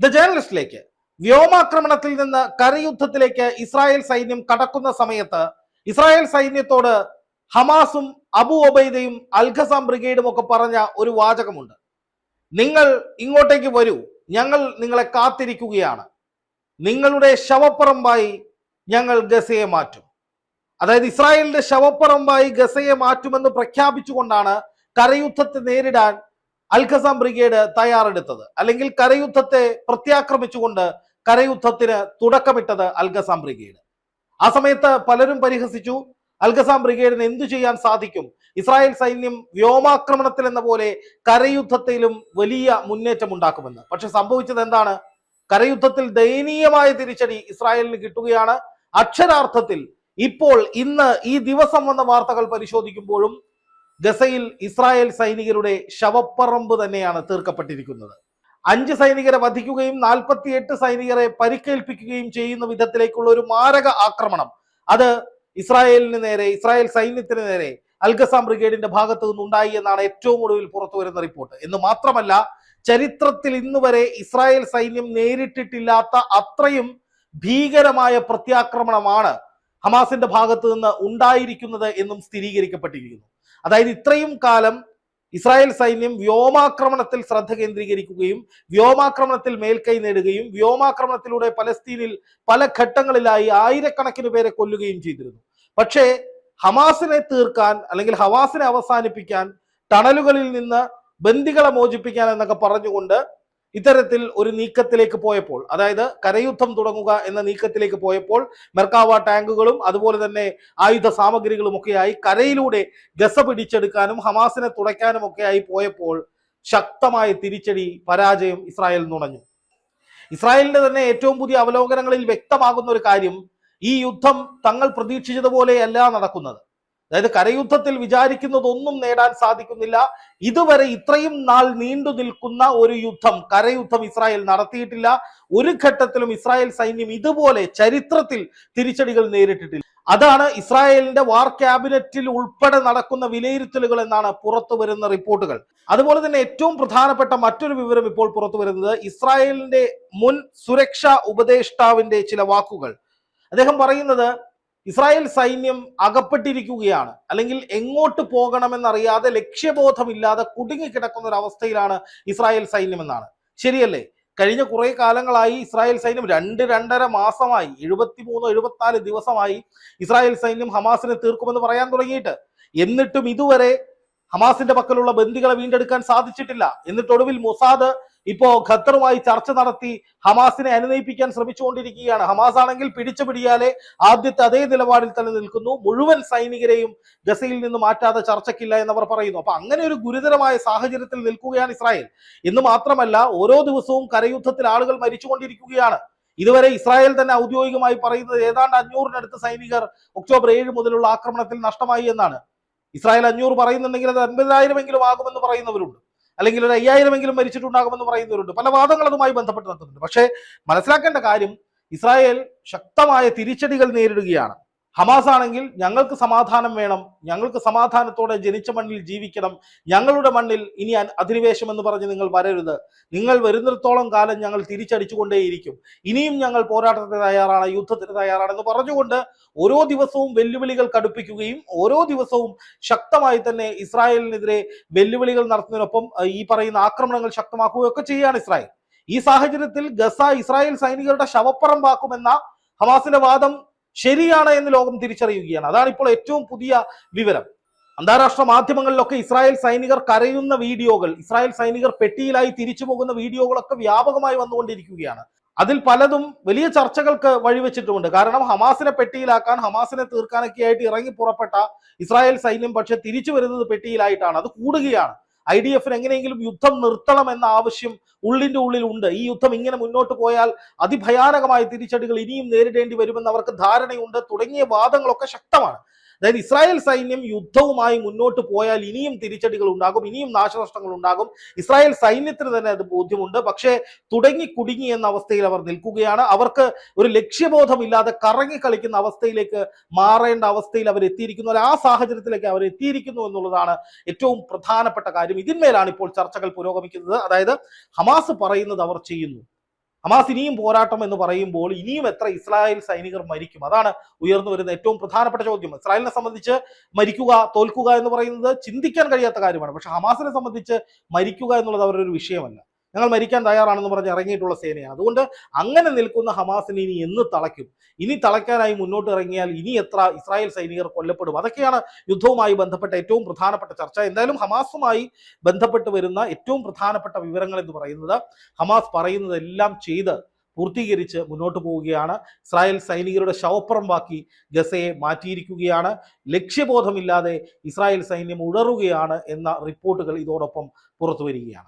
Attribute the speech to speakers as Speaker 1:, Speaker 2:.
Speaker 1: The ജേർണലിസ്റ്റിലേക്ക് വ്യോമാക്രമണത്തിൽ നിന്ന് കരയുദ്ധത്തിലേക്ക് Israel സൈന്യം കടക്കുന്ന സമയത്ത് ഇസ്രായേൽ സൈന്യത്തോട് ഹമാസും അബു ഒബൈദയും അൽഖസാം ബ്രിഗേഡും ഒക്കെ പറഞ്ഞ ഒരു വാചകമുണ്ട്. നിങ്ങൾ ഇങ്ങോട്ടേക്ക് വരൂ. ഞങ്ങൾ നിങ്ങളെ കാത്തിരിക്കുകയാണ്. നിങ്ങളുടെ ശവപ്പറമ്പായി ഞങ്ങൾ ഗസയെ മാറ്റും. അതായത് ഇസ്രായേലിന്റെ ശവപ്പറമ്പായി ഗസയെ മാറ്റുമെന്ന് പ്രഖ്യാപിച്ചുകൊണ്ടാണ് കരയുദ്ധത്തെ നേരിടാൻ അൽഖസാം ബ്രിഗേഡ് തയ്യാറെടുത്തത്. അല്ലെങ്കിൽ കരയുദ്ധത്തെ പ്രത്യാക്രമിച്ചുകൊണ്ട് കരയുദ്ധത്തിന് തുടക്കമിട്ടത് അൽഖസാം ബ്രിഗേഡ്. ആ സമയത്ത് പലരും പരിഹസിച്ചു. അൽഖസാം ബ്രിഗേഡിന് എന്തു ചെയ്യാൻ സാധിക്കും? ഇസ്രായേൽ സൈന്യം വ്യോമാക്രമണത്തിൽ എന്ന പോലെ കരയുദ്ധത്തിലും വലിയ മുന്നേറ്റം ഉണ്ടാക്കുമെന്ന് പക്ഷെ സംഭവിച്ചത് എന്താണ്? കരയുദ്ധത്തിൽ ദയനീയമായ തിരിച്ചടി ഇസ്രായേലിന് കിട്ടുകയാണ്. അക്ഷരാർത്ഥത്തിൽ ഇപ്പോൾ ഇന്ന് ഈ ദിവസം വന്ന വാർത്തകൾ പരിശോധിക്കുമ്പോഴും ഗസയിൽ ഇസ്രായേൽ സൈനികരുടെ ശവപ്പറമ്പ് തന്നെയാണ് തീർക്കപ്പെട്ടിരിക്കുന്നത്. അഞ്ച് സൈനികരെ വധിക്കുകയും നാൽപ്പത്തിയെട്ട് സൈനികരെ പരിക്കേൽപ്പിക്കുകയും ചെയ്യുന്ന വിധത്തിലേക്കുള്ള ഒരു മാരക ആക്രമണം. അത് ഇസ്രായേലിന് നേരെ ഇസ്രായേൽ സൈന്യത്തിന് നേരെ അൽഗസാം ബ്രിഗേഡിന്റെ ഭാഗത്തു നിന്നുണ്ടായി എന്നാണ് ഏറ്റവും ഒടുവിൽ പുറത്തു വരുന്ന റിപ്പോർട്ട്. എന്ന് മാത്രമല്ല ചരിത്രത്തിൽ ഇന്ന് വരെ ഇസ്രായേൽ സൈന്യം നേരിട്ടിട്ടില്ലാത്ത അത്രയും ഭീകരമായ പ്രത്യാക്രമണമാണ് ഹമാസിന്റെ ഭാഗത്തു നിന്ന് ഉണ്ടായിരിക്കുന്നത് എന്നും സ്ഥിരീകരിക്കപ്പെട്ടിരിക്കുന്നു. അതായത് ഇത്രയും കാലം ഇസ്രായേൽ സൈന്യം വ്യോമാക്രമണത്തിൽ ശ്രദ്ധ കേന്ദ്രീകരിക്കുകയും വ്യോമാക്രമണത്തിൽ മേൽക്കൈ നേടുകയും വ്യോമാക്രമണത്തിലൂടെ പലസ്തീനിൽ പല ഘട്ടങ്ങളിലായി ആയിരക്കണക്കിന് പേരെ കൊല്ലുകയും ചെയ്തിരുന്നു. പക്ഷേ ഹമാസിനെ തീർക്കാൻ അല്ലെങ്കിൽ ഹവാസിനെ അവസാനിപ്പിക്കാൻ ടണലുകളിൽ നിന്ന് ബന്ദികളെ മോചിപ്പിക്കാൻ എന്നൊക്കെ പറഞ്ഞുകൊണ്ട് ഇത്തരത്തിൽ ഒരു നീക്കത്തിലേക്ക് പോയപ്പോൾ അതായത് കരയുദ്ധം തുടങ്ങുക എന്ന നീക്കത്തിലേക്ക് പോയപ്പോൾ മെർക്കാവ ടാങ്കുകളും അതുപോലെ തന്നെ ആയുധ സാമഗ്രികളും ഒക്കെയായി കരയിലൂടെ ഗസ പിടിച്ചെടുക്കാനും ഹമാസിനെ തുടയ്ക്കാനും ഒക്കെയായി പോയപ്പോൾ ശക്തമായ തിരിച്ചടി പരാജയം ഇസ്രായേൽ നുണഞ്ഞു ഇസ്രായേലിന്റെ തന്നെ ഏറ്റവും പുതിയ അവലോകനങ്ങളിൽ വ്യക്തമാകുന്ന ഒരു കാര്യം ഈ യുദ്ധം തങ്ങൾ പ്രതീക്ഷിച്ചതുപോലെയല്ല നടക്കുന്നത്. അതായത് കരയുദ്ധത്തിൽ വിചാരിക്കുന്നതൊന്നും നേടാൻ സാധിക്കുന്നില്ല. ഇതുവരെ ഇത്രയും നാൾ നീണ്ടു നിൽക്കുന്ന ഒരു യുദ്ധം കരയുദ്ധം ഇസ്രായേൽ നടത്തിയിട്ടില്ല. ഒരു ഘട്ടത്തിലും ഇസ്രായേൽ സൈന്യം ഇതുപോലെ ചരിത്രത്തിൽ തിരിച്ചടികൾ നേരിട്ടിട്ടില്ല. അതാണ് ഇസ്രായേലിന്റെ വാർ ക്യാബിനറ്റിൽ ഉൾപ്പെടെ നടക്കുന്ന വിലയിരുത്തലുകൾ എന്നാണ് പുറത്തു വരുന്ന റിപ്പോർട്ടുകൾ. അതുപോലെ തന്നെ ഏറ്റവും പ്രധാനപ്പെട്ട മറ്റൊരു വിവരം ഇപ്പോൾ പുറത്തു വരുന്നത് ഇസ്രായേലിന്റെ മുൻ സുരക്ഷാ ഉപദേഷ്ടാവിന്റെ ചില വാക്കുകൾ. അദ്ദേഹം പറയുന്നത് ഇസ്രായേൽ സൈന്യം അകപ്പെട്ടിരിക്കുകയാണ്. അല്ലെങ്കിൽ എങ്ങോട്ട് പോകണമെന്നറിയാതെ ലക്ഷ്യബോധമില്ലാതെ കുടുങ്ങിക്കിടക്കുന്ന ഒരു അവസ്ഥയിലാണ് ഇസ്രായേൽ സൈന്യം എന്നാണ് ശരിയല്ലേ? കഴിഞ്ഞ കുറെ കാലങ്ങളായി ഇസ്രായേൽ സൈന്യം രണ്ട് രണ്ടര മാസമായി എഴുപത്തി എഴുപത്തിമൂന്ന് എഴുപത്തിനാല് ദിവസമായി ഇസ്രായേൽ സൈന്യം ഹമാസിനെ തീർക്കുമെന്ന് പറയാൻ തുടങ്ങിയിട്ട്. എന്നിട്ടും ഇതുവരെ ഹമാസിന്റെ പക്കലുള്ള ബന്ദികളെ വീണ്ടെടുക്കാൻ സാധിച്ചിട്ടില്ല. എന്നിട്ട് ഒടുവിൽ മൊസാദ് ഇപ്പോ ഖത്തറുമായി ചർച്ച നടത്തി ഹമാസിനെ അനുനയിപ്പിക്കാൻ ശ്രമിച്ചുകൊണ്ടിരിക്കുകയാണ്. ഹമാസ് ആണെങ്കിൽ പിടിച്ചു പിടിയാലെ ആദ്യത്തെ അതേ നിലപാടിൽ തന്നെ നിൽക്കുന്നു. മുഴുവൻ സൈനികരെയും ഗസയിൽ നിന്ന് മാറ്റാതെ ചർച്ചയ്ക്കില്ല എന്നവർ പറയുന്നു. അപ്പൊ അങ്ങനെ ഒരു ഗുരുതരമായ സാഹചര്യത്തിൽ നിൽക്കുകയാണ് ഇസ്രായേൽ. എന്ന് മാത്രമല്ല ഓരോ ദിവസവും കരയുദ്ധത്തിൽ ആളുകൾ മരിച്ചുകൊണ്ടിരിക്കുകയാണ്. ഇതുവരെ ഇസ്രായേൽ തന്നെ ഔദ്യോഗികമായി പറയുന്നത് ഏതാണ്ട് അഞ്ഞൂറിനടുത്ത് സൈനികർ ഒക്ടോബർ ഏഴ് മുതലുള്ള ആക്രമണത്തിൽ നഷ്ടമായി എന്നാണ്. ഇസ്രായേൽ അഞ്ഞൂറ് പറയുന്നുണ്ടെങ്കിൽ അത് അൻപതിനായിരമെങ്കിലും ആകുമെന്ന് പറയുന്നവരുണ്ട്. അല്ലെങ്കിൽ ഒരു അയ്യായിരമെങ്കിലും മരിച്ചിട്ടുണ്ടാകുമെന്ന് പറയുന്നവരുണ്ട്. പല വാദങ്ങൾ അതുമായി ബന്ധപ്പെട്ട് നടത്തുന്നുണ്ട് പക്ഷേ മനസ്സിലാക്കേണ്ട കാര്യം ഇസ്രായേൽ ശക്തമായ തിരിച്ചടികൾ നേരിടുകയാണ്. ഹമാസ് ആണെങ്കിൽ ഞങ്ങൾക്ക് സമാധാനം വേണം ഞങ്ങൾക്ക് സമാധാനത്തോടെ ജനിച്ച മണ്ണിൽ ജീവിക്കണം ഞങ്ങളുടെ മണ്ണിൽ ഇനി അധിനിവേശം എന്ന് പറഞ്ഞ് നിങ്ങൾ വരരുത്. നിങ്ങൾ വരുന്നിടത്തോളം കാലം ഞങ്ങൾ തിരിച്ചടിച്ചുകൊണ്ടേയിരിക്കും. ഇനിയും ഞങ്ങൾ പോരാട്ടത്തിന് തയ്യാറാണ് യുദ്ധത്തിന് തയ്യാറാണെന്ന് പറഞ്ഞുകൊണ്ട് ഓരോ ദിവസവും വെല്ലുവിളികൾ കടുപ്പിക്കുകയും ഓരോ ദിവസവും ശക്തമായി തന്നെ ഇസ്രായേലിനെതിരെ വെല്ലുവിളികൾ നടത്തുന്നതിനൊപ്പം ഈ പറയുന്ന ആക്രമണങ്ങൾ ശക്തമാക്കുകയൊക്കെ ചെയ്യുകയാണ് ഇസ്രായേൽ. ഈ സാഹചര്യത്തിൽ ഗസ ഇസ്രായേൽ സൈനികരുടെ ശവപ്പറമ്പാക്കുമെന്ന ഹമാസിന്റെ വാദം ശരിയാണ് എന്ന് ലോകം തിരിച്ചറിയുകയാണ്. അതാണ് ഇപ്പോൾ ഏറ്റവും പുതിയ വിവരം. അന്താരാഷ്ട്ര മാധ്യമങ്ങളിലൊക്കെ ഇസ്രായേൽ സൈനികർ കരയുന്ന വീഡിയോകൾ ഇസ്രായേൽ സൈനികർ പെട്ടിയിലായി തിരിച്ചു പോകുന്ന വീഡിയോകളൊക്കെ വ്യാപകമായി വന്നുകൊണ്ടിരിക്കുകയാണ്. അതിൽ പലതും വലിയ ചർച്ചകൾക്ക് വഴിവെച്ചിട്ടുമുണ്ട്. കാരണം ഹമാസിനെ പെട്ടിയിലാക്കാൻ ഹമാസിനെ തീർക്കാനൊക്കെ ആയിട്ട് ഇറങ്ങി പുറപ്പെട്ട ഇസ്രായേൽ സൈന്യം പക്ഷെ തിരിച്ചു വരുന്നത് പെട്ടിയിലായിട്ടാണ്. അത് കൂടുകയാണ്. ഐ ഡി എഫിന് എങ്ങനെയെങ്കിലും യുദ്ധം നിർത്തണം എന്ന ആവശ്യം ഉള്ളിന്റെ ഉള്ളിൽ ഉണ്ട് ഈ യുദ്ധം ഇങ്ങനെ മുന്നോട്ട് പോയാൽ അതിഭയാനകമായ തിരിച്ചടികൾ ഇനിയും നേരിടേണ്ടി വരുമെന്ന് അവർക്ക് ധാരണയുണ്ട്. തുടങ്ങിയ വാദങ്ങളൊക്കെ ശക്തമാണ്. അതായത് ഇസ്രായേൽ സൈന്യം യുദ്ധവുമായി മുന്നോട്ട് പോയാൽ ഇനിയും തിരിച്ചടികൾ ഉണ്ടാകും ഇനിയും നാശനഷ്ടങ്ങൾ ഉണ്ടാകും. ഇസ്രായേൽ സൈന്യത്തിന് തന്നെ അത് ബോധ്യമുണ്ട്. പക്ഷേ തുടങ്ങി കുടുങ്ങി എന്ന അവസ്ഥയിൽ അവർ നിൽക്കുകയാണ്. അവർക്ക് ഒരു ലക്ഷ്യബോധമില്ലാതെ കറങ്ങി കളിക്കുന്ന അവസ്ഥയിലേക്ക് മാറേണ്ട അവസ്ഥയിൽ അവർ എത്തിയിരിക്കുന്നു. ആ സാഹചര്യത്തിലേക്ക് അവർ എത്തിയിരിക്കുന്നു എന്നുള്ളതാണ് ഏറ്റവും പ്രധാനപ്പെട്ട കാര്യം. ഇതിന്മേലാണ് ഇപ്പോൾ ചർച്ചകൾ പുരോഗമിക്കുന്നത്. അതായത് ഹമാസ് പറയുന്നത് അവർ ചെയ്യുന്നു. ഹമാസ് ഇനിയും പോരാട്ടം എന്ന് പറയുമ്പോൾ ഇനിയും എത്ര ഇസ്രായേൽ സൈനികർ മരിക്കും? അതാണ് ഉയർന്നു വരുന്ന ഏറ്റവും പ്രധാനപ്പെട്ട ചോദ്യം. ഇസ്രായേലിനെ സംബന്ധിച്ച് മരിക്കുക തോൽക്കുക എന്ന് പറയുന്നത് ചിന്തിക്കാൻ കഴിയാത്ത കാര്യമാണ്. പക്ഷെ ഹമാസിനെ സംബന്ധിച്ച് മരിക്കുക എന്നുള്ളത് അവരുടെ ഒരു വിഷയമല്ല. ഞങ്ങൾ മരിക്കാൻ തയ്യാറാണെന്ന് പറഞ്ഞ് ഇറങ്ങിയിട്ടുള്ള സേനയാണ്. അതുകൊണ്ട് അങ്ങനെ നിൽക്കുന്ന ഹമാസിനെ ഇനി എന്ന് തളയ്ക്കും? ഇനി തളയ്ക്കാനായി മുന്നോട്ട് ഇറങ്ങിയാൽ ഇനി എത്ര ഇസ്രായേൽ സൈനികർ കൊല്ലപ്പെടും? അതൊക്കെയാണ് യുദ്ധവുമായി ബന്ധപ്പെട്ട ഏറ്റവും പ്രധാനപ്പെട്ട ചർച്ച. എന്തായാലും ഹമാസുമായി ബന്ധപ്പെട്ട് വരുന്ന ഏറ്റവും പ്രധാനപ്പെട്ട വിവരങ്ങൾ എന്ന് പറയുന്നത് ഹമാസ് പറയുന്നതെല്ലാം ചെയ്ത് പൂർത്തീകരിച്ച് മുന്നോട്ട് പോവുകയാണ്. ഇസ്രായേൽ സൈനികരുടെ ശവപ്പുറം ബാക്കി ഗസയെ മാറ്റിയിരിക്കുകയാണ്. ലക്ഷ്യബോധമില്ലാതെ ഇസ്രായേൽ സൈന്യം ഉടറുകയാണ് എന്ന റിപ്പോർട്ടുകൾ ഇതോടൊപ്പം പുറത്തു വരികയാണ്